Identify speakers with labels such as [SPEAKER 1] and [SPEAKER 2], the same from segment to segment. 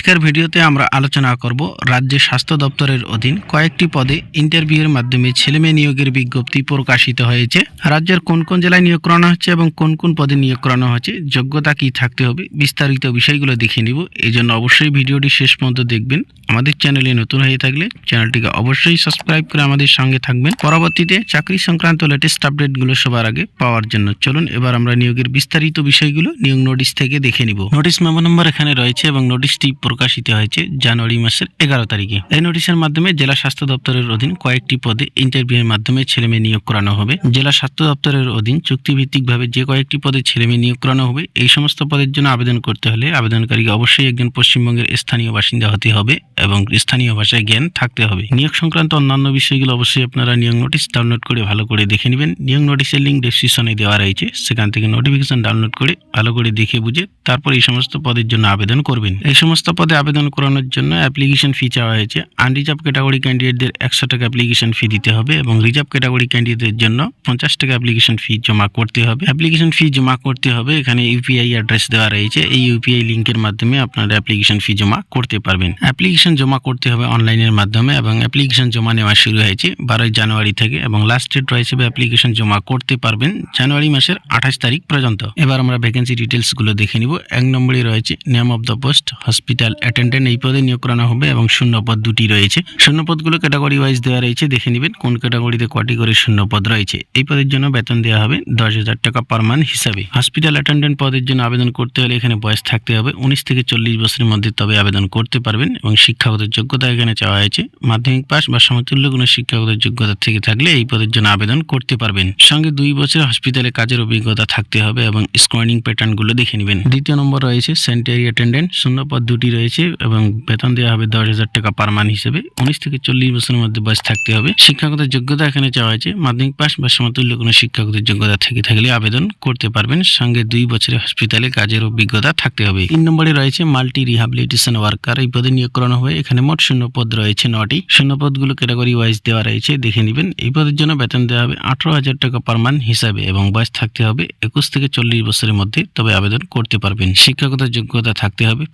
[SPEAKER 1] আজকের ভিডিওতে আমরা আলোচনা করব রাজ্য স্বাস্থ্য দপ্তরের অধীন কয়েকটি পদে ইন্টারভিউয়ের মাধ্যমে ছেলেমেয়ে নিয়োগের বিজ্ঞপ্তি প্রকাশিত হয়েছে। রাজ্যের কোন কোন জেলায় নিয়োগ করানো হচ্ছে এবং কোন কোন পদে নিয়োগ করানো হচ্ছে, যোগ্যতা কি থাকতে হবে, বিস্তারিত বিষয়গুলো দেখে নিব। এই জন্য অবশ্যই ভিডিওটি শেষ পর্যন্ত দেখবেন। আমাদের চ্যানেলে নতুন হয়ে থাকলে চ্যানেলটিকে অবশ্যই সাবস্ক্রাইব করে আমাদের সঙ্গে থাকবেন। পরবর্তীতে চাকরি সংক্রান্ত লেটেস্ট আপডেটগুলো সবার আগে পাওয়ার জন্য চলুন, এবার আমরা নিয়োগের বিস্তারিত বিষয়গুলো নিয়োগ নোটিশ থেকে দেখে নিব। নোটিশ মেমো নম্বর এখানে রয়েছে এবং নোটিশটি প্রকাশিত হয়েছে জানুয়ারি মাসের এগারো তারিখে। এই নোটিশের মাধ্যমে জেলা স্বাস্থ্য দপ্তরের অধীন কয়েকটি পদে ইন্টারভিউয়ের মাধ্যমে ছেলেমেয়ে নিয়োগ করানো হবে। জেলা স্বাস্থ্য দপ্তরের অধীন চুক্তিভিত্তিকভাবে যে কয়েকটি পদে ছেলেমেয়ে নিয়োগ করানো হবে, এই সমস্ত পদের জন্য আবেদন করতে হলে আবেদনকারীকে অবশ্যই একজন পশ্চিমবঙ্গের স্থানীয় বাসিন্দা হতে হবে এবং স্থানীয় ভাষায় জ্ঞান থাকতে হবে। নিয়োগ সংক্রান্ত অন্যান্য বিষয়গুলো অবশ্যই আপনারা নিয়োগ নোটিশ ডাউনলোড করে ভালো করে দেখে নেবেন। নিয়োগ নোটিশের লিঙ্ক ডেসক্রিপশনে দেওয়া রয়েছে। সেখান থেকে নোটিফিকেশন ডাউনলোড করে ভালো করে দেখে বুঝে তারপর এই সমস্ত পদের জন্য আবেদন করবেন। এই সমস্ত পদে আবেদন করানোর জন্য অ্যাপ্লিকেশন ফি চাওয়া হয়েছে। আনরিজার্ভ ক্যাটাগরি ক্যান্ডিডেটদের একশো টাকা অ্যাপ্লিকেশন ফি দিতে হবে এবং রিজার্ভ ক্যাটাগরি ক্যান্ডিডেটদের জন্য পঞ্চাশ টাকা অ্যাপ্লিকেশন ফি জমা করতে হবে। অ্যাপ্লিকেশন ফি জমা করতে হবে, এখানে ইউপিআই অ্যাড্রেস দেওয়া রয়েছে। এই ইউপিআই লিঙ্কের মাধ্যমে আপনারা অ্যাপ্লিকেশন ফি জমা করতে পারবেন। অ্যাপ্লিকেশন জমা করতে হবে অনলাইনের মাধ্যমে এবং অ্যাপ্লিকেশন জমা নেওয়া শুরু হয়েছে বারোই জানুয়ারি থেকে এবং লাস্ট ডেট রয়েছে অ্যাপ্লিকেশন জমা করতে পারবেন জানুয়ারি মাসের আঠাশ তারিখ পর্যন্ত। এবার আমরা ভ্যাকেন্সি ডিটেলসগুলো দেখে নিব। এক নম্বরে রয়েছে name of the post hospital attendant এই পদে নিয়োগ করানো হবে এবং শূন্য পদ দুটি রয়েছে। শূন্য পদগুলো ক্যাটাগরি ওয়াইজ দেওয়া রয়েছে, দেখে নেবেন কোন ক্যাটাগরিতে কটি করে শূন্য পদ রয়েছে। এই পদের জন্য বেতন দেওয়া হবে দশ হাজার টাকা পার মান্থ হিসাবে। হসপিটাল অ্যাটেন্ডেন্ট পদের জন্য আবেদন করতে হলে এখানে বয়স থাকতে হবে উনিশ থেকে চল্লিশ বছরের মধ্যে তবে আবেদন করতে পারবেন এবং শিক্ষাগত যোগ্যতা এখানে চাওয়া হয়েছে। মাধ্যমিক পাস বা সমতুল্য কোনো শিক্ষাগত যোগ্যতা থেকে থাকলে এই পদের জন্য আবেদন করতে পারবেন। সঙ্গে দুই বছর হসপিটালে কাজের অভিজ্ঞতা থাকতে হবে এবং স্ক্রিনিং প্যাটার্নগুলো দেখে নেবেন। দ্বিতীয় নম্বর রয়েছে স্যানিটারি অ্যাটেন্ডেন্ট শূন্য পদ দুটি রয়েছে এবং বেতন দেওয়া হবে দশ হাজার টাকা পার মান হিসেবে। উনিশ থেকে চল্লিশ বছরের মধ্যে বয়স থাকতে হবে। শিক্ষাগত যোগ্যতা এখানে চাওয়া হয়েছে। মাধ্যমিক পাস বা সমতুল্য কোনো শিক্ষাগত যোগ্যতা থেকে থাকলে আবেদন করতে পারবেন। সঙ্গে দুই বছরের হসপিটালে কাজের অভিজ্ঞতা থাকতে হবে। তিন নম্বরে রয়েছে মাল্টি রিহাবিলিটেশন ওয়ার্কার এই পদে নিয়োগ করানো হয় এখানে মোট শূন্য পদ রয়েছে নটি। শূন্য পদগুলো ক্যাটাগরি ওয়াইজ দেওয়া রয়েছে। দেখে নেবেন, এই পদের জন্য বেতন দেওয়া হবে আঠারো হাজার টাকা পার মান হিসাবে এবং বয়স থাকতে হবে একুশ থেকে চল্লিশ বছরের মধ্যে। তবে আবেদন করতে পারবেন। শিক্ষাগত যোগ্যতা থাকতে হবে।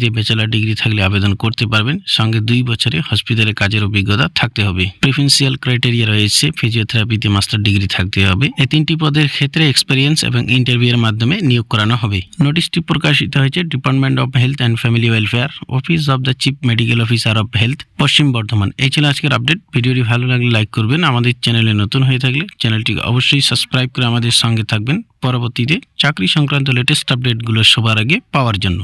[SPEAKER 1] ফিজিওথেরাপিতে ব্যাচেলার ডিগ্রি থাকলে আবেদন করতে পারবেন। সঙ্গে দুই বছরে হসপিটালে কাজের অভিজ্ঞতা থাকতে হবে। প্রিফেন্সিয়াল ক্রাইটেরিয়া রয়েছে ফিজিওথেরাপিতে মাস্টার ডিগ্রি থাকতে হবে। এই তিনটি পদের ক্ষেত্রে এক্সপিরিয়েন্স এবং ইন্টারভিউ এর মাধ্যমে নিয়োগ করানো হবে। নোটিশটি প্রকাশিত হয়েছে department of health and family welfare office of the chief medical officer of health Paschim Bardhaman. এই ছিল আজকের আপডেট ভিডিওটি ভালো লাগলে লাইক করবেন। আমাদের চ্যানেলে নতুন হয়ে থাকলে চ্যানেলটি অবশ্যই সাবস্ক্রাইব করে আমাদের সঙ্গে থাকবেন। পরবর্তীতে চাকরি সংক্রান্ত লেটেস্ট আপডেটগুলো সবার আগে পাওয়ার জন্য।